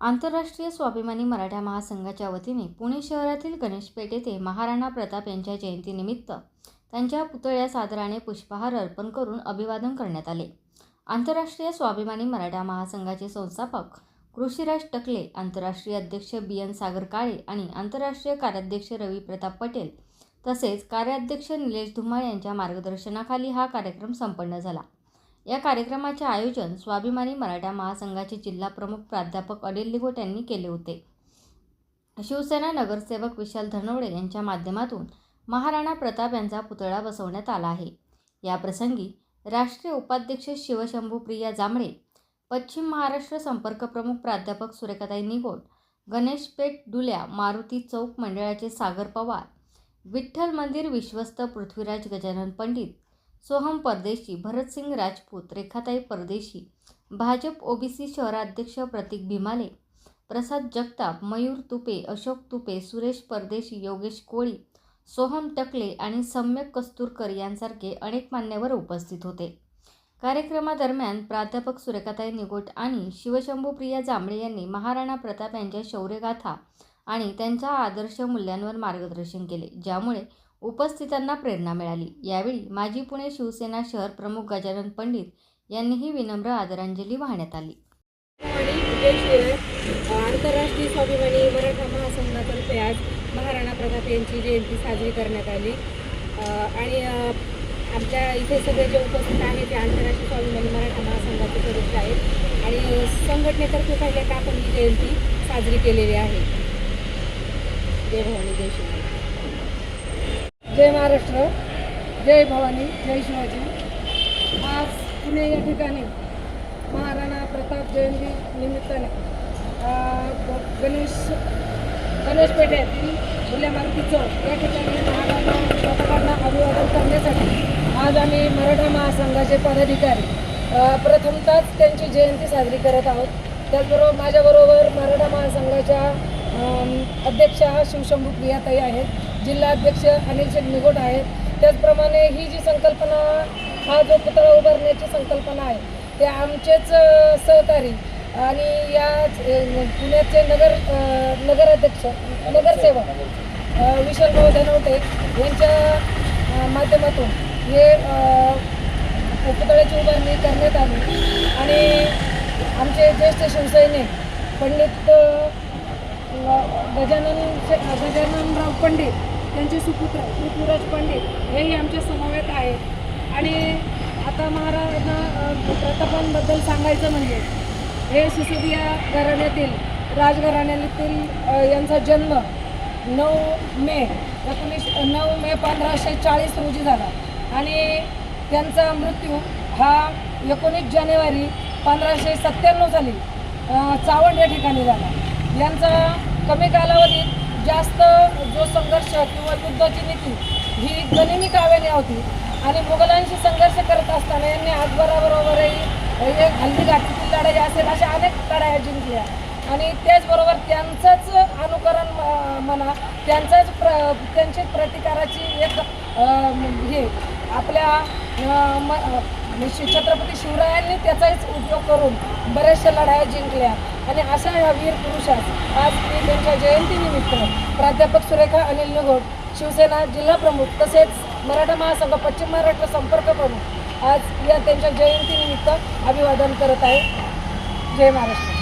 आंतरराष्ट्रीय स्वाभिमानी मराठा महासंघाच्या वतीने पुणे शहरातील गणेशपेठ येथे महाराणा प्रताप यांच्या जयंतीनिमित्त त्यांच्या पुतळ्यास आदराने पुष्पहार अर्पण करून अभिवादन करण्यात आले. आंतरराष्ट्रीय स्वाभिमानी मराठा महासंघाचे संस्थापक कृषीराज टकले आंतरराष्ट्रीय अध्यक्ष बी एन सागर काळे आणि आंतरराष्ट्रीय कार्याध्यक्ष रवी प्रताप पटेल तसेच कार्याध्यक्ष निलेश धुमाळ यांच्या मार्गदर्शनाखाली हा कार्यक्रम संपन्न झाला. या कार्यक्रमाचे आयोजन स्वाभिमानी मराठा महासंघाचे जिल्हा प्रमुख प्राध्यापक अनिल लिगोट यांनी केले होते. शिवसेना नगरसेवक विशाल धनवडे यांच्या माध्यमातून महाराणा प्रताप यांचा पुतळा बसवण्यात आला आहे. या प्रसंगी राष्ट्रीय उपाध्यक्ष शिवशंभूप्रिया जांभळे पश्चिम महाराष्ट्र संपर्क प्रमुख प्राध्यापक सुरेखाताई निगोट गणेशपेठ डुल्या मारुती चौक मंडळाचे सागर पवार विठ्ठल मंदिर विश्वस्त पृथ्वीराज गजानन पंडित सोहम परदेशी भरतसिंग राजपूत रेखाताई परदेशी भाजप ओबीसी शहराध्यक्ष प्रतीक भीमाले प्रसाद जगताप मयूर तुपे अशोक तुपे सुरेश परदेशी योगेश कोळी सोहम टकले आणि सम्यक कस्तुरकर यांसारखे अनेक मान्यवर उपस्थित होते. कार्यक्रमादरम्यान प्राध्यापक सुरेखाताई निगोट आणि शिवशंभूप्रिया जांभळे यांनी महाराणा प्रताप यांच्या शौर्यगाथा आणि त्यांच्या आदर्श मूल्यांवर मार्गदर्शन केले ज्यामुळे उपस्थितांना प्रेरणा मिळाली. यावेळी माजी पुणे शिवसेना शहर प्रमुख गजानन पंडित यांनीही विनम्र आदरांजली वाहण्यात आली. आणि आंतरराष्ट्रीय स्वाभिमानी मराठा महासंघातर्फे आज महाराणा प्रताप यांची जयंती साजरी करण्यात आली. आणि आमच्या इथे सगळे जे उपस्थित आहेत ते आंतरराष्ट्रीय स्वाभिमानी मराठा महासंघाचे सदस्य आहेत. आणि संघटनेतर्फे पहिल्यांदा आपण ही जयंती साजरी केलेली आहे. जय भवानी जय शिवाजी. जय महाराष्ट्र जय भवानी जय शिवाजी. आज पुणे या ठिकाणी महाराणा प्रताप जयंती निमित्ताने ग- गणेश गणेश पेठेतील फुले मारुती चौक या ठिकाणी महाराणा प्रतापांना अभिवादन करण्यासाठी आज आम्ही मराठा महासंघाचे पदाधिकारी प्रथमतच प्रथमतःच त्यांची जयंती साजरी करत आहोत. त्याचबरोबर माझ्याबरोबर मराठा महासंघाच्या अध्यक्षा शिवशंभू प्रियाताई आहेत. जिल्हाध्यक्ष अनिल शेख निगोट आहेत. त्याचप्रमाणे ही जी संकल्पना हा जो पुतळा उभारण्याची संकल्पना आहे ते आमचेच सहकारी आणि या पुण्याचे नगर नगराध्यक्ष नगरसेवक विशाल भाऊ धनवटे यांच्या माध्यमातून हे पुतळ्याची उभारणी करण्यात आली. आणि आमचे ज्येष्ठ शिवसैनिक पंडित गजानन गजाननराव पंडित त्यांचे सुपुत्र ऋतुराज पंडित हेही आमच्या समवेत आहेत. आणि आता महाराजांना प्रतापांबद्दल सांगायचं म्हणजे हे सिसोदिया घराण्यातील राजघराण्यातील यांचा जन्म नऊ मे एकोणीस नऊ मे पंधराशे चाळीस रोजी झाला. आणि त्यांचा मृत्यू हा एकोणीस जानेवारी पंधराशे सत्त्याण्णव साली चावंड या ठिकाणी झाला. यांचा कमी कालावधीत जास्त जो संघर्ष किंवा युद्धाची नीती ही गनिमी काव्याने होती. आणि मुघलांशी संघर्ष करत असताना यांनी अकबराबरोबरही एक हल्दी घाटीतील लढाई असेल अशा अनेक लढाया जिंकल्या. आणि त्याचबरोबर त्यांचंच अनुकरण म- म्हणा त्यांचाच प्र त्यांची प्रतिकाराची एक हे आपल्या म- म्हणजे शि- छत्रपती शिवरायांनी त्याचाच उपयोग करून बऱ्याचशा लढाया जिंकल्या. आणि अशा ह्या वीर पुरुषास आज मी त्यांच्या जयंतीनिमित्त प्राध्यापक सुरेखा अनिल निघोट शिवसेना जिल्हा प्रमुख तसेच मराठा महासंघ पश्चिम महाराष्ट्र संपर्क प्रमुख आज या त्यांच्या जयंतीनिमित्त अभिवादन करत आहे. जय महाराष्ट्र.